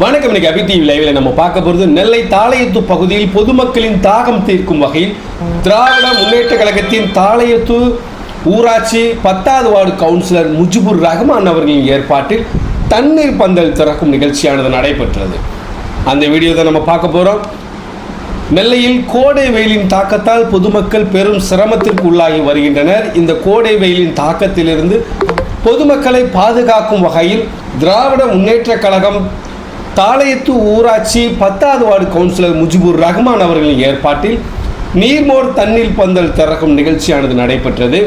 வணக்கம் இன்னைக்கு அபி டிவி லைவில் நம்ம பார்க்க போகிறது நெல்லை தாளையத்து பகுதியில் பொதுமக்களின் தாகம் தீர்க்கும் வகையில் திராவிட முன்னேற்ற கழகத்தின் தாளையத்து ஊராட்சி பத்தாவது வார்டு கவுன்சிலர் முஜிபுர் ரஹ்மான் அவர்களின் ஏற்பாட்டில் தண்ணீர் பந்தல் திறக்கும் நிகழ்ச்சியானது நடைபெற்றது. அந்த வீடியோ தான் நம்ம பார்க்க போகிறோம் நெல்லையில் கோடை வெயிலின் தாக்கத்தால் பொதுமக்கள் பெரும் சிரமத்திற்கு உள்ளாகி வருகின்றனர். இந்த கோடை வெயிலின் தாக்கத்திலிருந்து பொதுமக்களை பாதுகாக்கும் வகையில் திராவிட முன்னேற்ற கழகம் தாளையத்து ஊராட்சி பத்தாவது வார்டு கவுன்சிலர் முஜிபுர் ரஹ்மான் அவர்களின் ஏற்பாட்டில் நீர்மோர் தண்ணீர் பந்தல் திறக்கும் நிகழ்ச்சியானது நடைபெற்றது.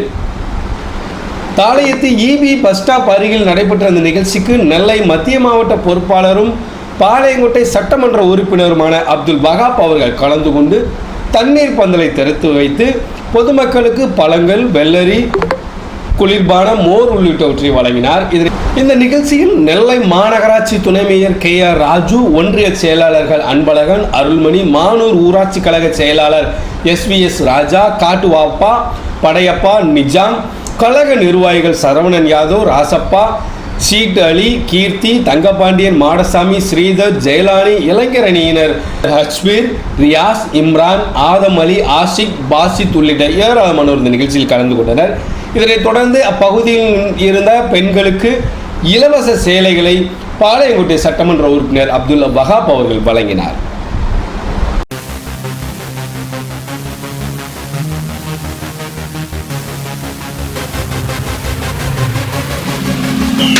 தாளையத்து இபி பஸ் ஸ்டாப் அருகில் நடைபெற்ற அந்த நிகழ்ச்சிக்கு நெல்லை மத்திய மாவட்ட பொறுப்பாளரும் பாளையங்கோட்டை சட்டமன்ற உறுப்பினருமான அப்துல் வகாப் அவர்கள் கலந்து கொண்டு தண்ணீர் பந்தலை திறத்து வைத்து பொதுமக்களுக்கு பழங்கள் வெள்ளரி குளிர்பான மோர் உள்ளிட்டவற்றை வழங்கினார். இதில் இந்த நிகழ்ச்சியில் நெல்லை மாநகராட்சி துணை மேயர் கே ஆர் ராஜு ஒன்றிய செயலாளர்கள் அன்பழகன் அருள்மணி மானூர் ஊராட்சி கழக செயலாளர் எஸ் வி எஸ் ராஜா காட்டுவாப்பா படையப்பா நிஜாம் கழக நிர்வாகிகள் சரவணன் யாதவ் ராசப்பா சீட் அலி கீர்த்தி தங்கபாண்டியன் மாடசாமி ஸ்ரீதர் ஜெயலானி இளைஞர் அணியினர் ஹஸ்பீர் ரியாஸ் இம்ரான் ஆதம் அலி ஆஷிக் பாசித் உள்ளிட்ட ஏராளமானோர் இந்த நிகழ்ச்சியில் கலந்து கொண்டனர். இதனைத் தொடர்ந்து அப்பகுதியில் இருந்த பெண்களுக்கு இலவச சேலைகளை பாளையங்குட்டை சட்டமன்ற உறுப்பினர் அப்துல்லா வஹாப் அவர்கள் வழங்கினார்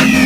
Yeah.